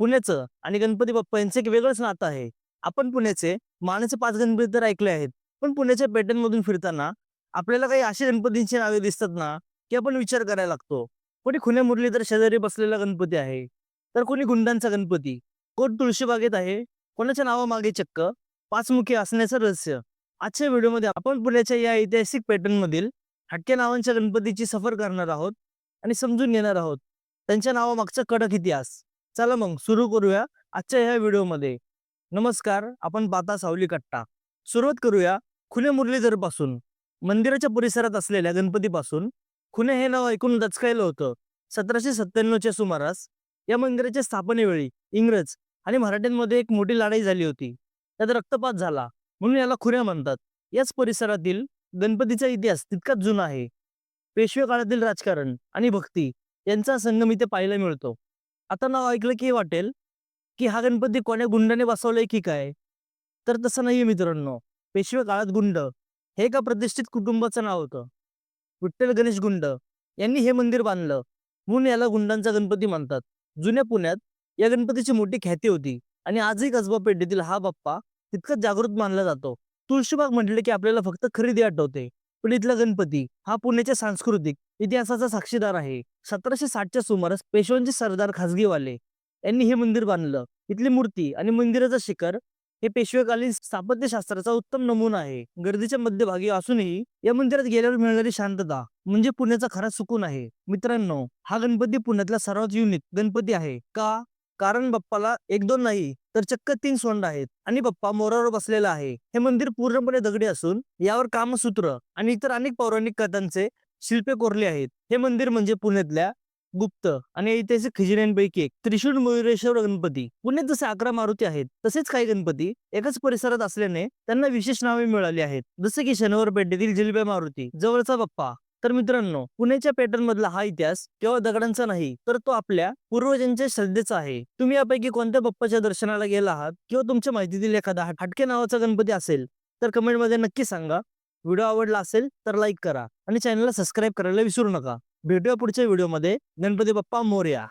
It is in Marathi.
पुण्याचं आणि गणपती बाप्पा यांचं एक वेगळंच नातं आहे. आपण पुण्याचे मानाचे पाच गणपती तर ऐकले आहेत. पण पुण्याच्या पेट्यांमधून फिरताना आपल्याला काही असे गणपतींची नावे दिसतात ना की आपण विचार करायला लागतो. कोणी मुरली तर शेजारी बसलेला गणपती आहे. तर कोणी गुंडांचा गणपती. कोण तुळशीबागेत आहे? कोणाच्या नावामागे चक्क? पाचमुखी असण्याचं रहस्य. आजच्या व्हिडिओमध्ये आपण पुण्याच्या या ऐतिहासिक पॅटर्नमधील हटक्या नावांच्या गणपतीची सफर करणार आहोत आणि समजून घेणार आहोत. त्यांच्या नावामागचा कडक इतिहास. चला मग सुरू करूया आजच्या ह्या व्हिडिओमध्ये. नमस्कार आपण पाहता सावली कट्टा सुरुवात करूया खुने मुरलीधरपासून मंदिराच्या परिसरात असलेल्या गणपतीपासून. खुने हे नाव ऐकून दचकायलं होतं. सतराशे सत्त्याण्णवच्या सुमारास या मंदिराच्या स्थापनेवेळी इंग्रज आणि मराठ्यांमध्ये एक मोठी लढाई झाली होती. त्यात रक्तपात झाला म्हणून याला खुऱ्या म्हणतात. याच परिसरातील गणपतीचा इतिहास तितकाच जुना आहे. पेशवे काळातील राजकारण आणि भक्ती यांचा संगम इथे पाहायला मिळतो. आता नाव ऐकलं की हे वाटेल की हा गणपती कोण्या गुंडाने बसवलाय की काय? तर तसं नाहीये मित्रांनो. पेशवे काळात गुंड. हे एका प्रतिष्ठित कुटुंबाचं नाव होतं. विठ्ठल गणेश गुंड. यांनी हे मंदिर बांधलं. म्हणून याला गुंडांचा गणपती म्हणतात. जुन्या पुण्यात या गणपतीची मोठी ख्याती होती आणि आजही कसबा पेठेतील हा बाप्पा तितकाच जागृत मानला जातो. तुळशीबाग म्हटले की आपल्याला फक्त खरेदी आठवते. पण इथला गणपती हा पुण्याच्या सांस्कृतिक इतिहासाचा साक्षीदार आहे. सतराशे साठच्या सुमारास पेशवांचे सरदार खासगीवाले यांनी हे मंदिर बांधलं. इथली मूर्ती आणि मंदिराचं शिखर हे पेशवेकालीन स्थापत्यशास्त्राचा उत्तम नमुना आहे. गर्दीच्या मध्यभागी असूनही या मंदिरात गेल्यावर मिळणारी शांतता म्हणजे पुण्याचा खरा सुकून आहे. मित्रांनो हा गणपती पुण्यातला सर्वात युनिक गणपती आहे. का? कारण बाप्पाला एक दोन नाही तर चक्क तीन सोंड आहेत. आणि बप्पा मोरावर बसलेला आहे. हे मंदिर पूर्णपणे दगडी असून यावर कामसूत्र आणि इतर अनेक पौराणिक कथांचे शिल्पे कोरले आहेत. हे मंदिर म्हणजे पुण्यातल्या गुप्त आणि ऐतिहासिक खजिन्यांपैकी एक. त्रिशूळ मयुरेश्वर गणपती. पुण्यात जसे अकरा मारुती आहेत तसेच काही गणपती एकाच परिसरात असल्याने त्यांना विशेष नावे मिळाली आहेत. जसे की शनिवार पेठेतील जिलबे मारुती जवळचा बाप्पा तर मित्रांनो पुण्याच्या पॅटर्न मधला हा इतिहास केवळ दगडांचा नाही तर तो आपल्या पूर्वजांच्या श्रद्धेचा आहे. तुम्ही यापैकी कोणत्या बाप्पाच्या दर्शनाला गेला आहात किंवा तुमच्या माहितीतील एखादा हटके नावाचा गणपती असेल तर कमेंटमध्ये नक्की सांगा. व्हिडिओ आवडला असेल तर लाईक करा आणि चॅनलला सबस्क्राईब करायला विसरू नका. भेटूया पुढच्या व्हिडिओमध्ये. गणपती बाप्पा मोरया.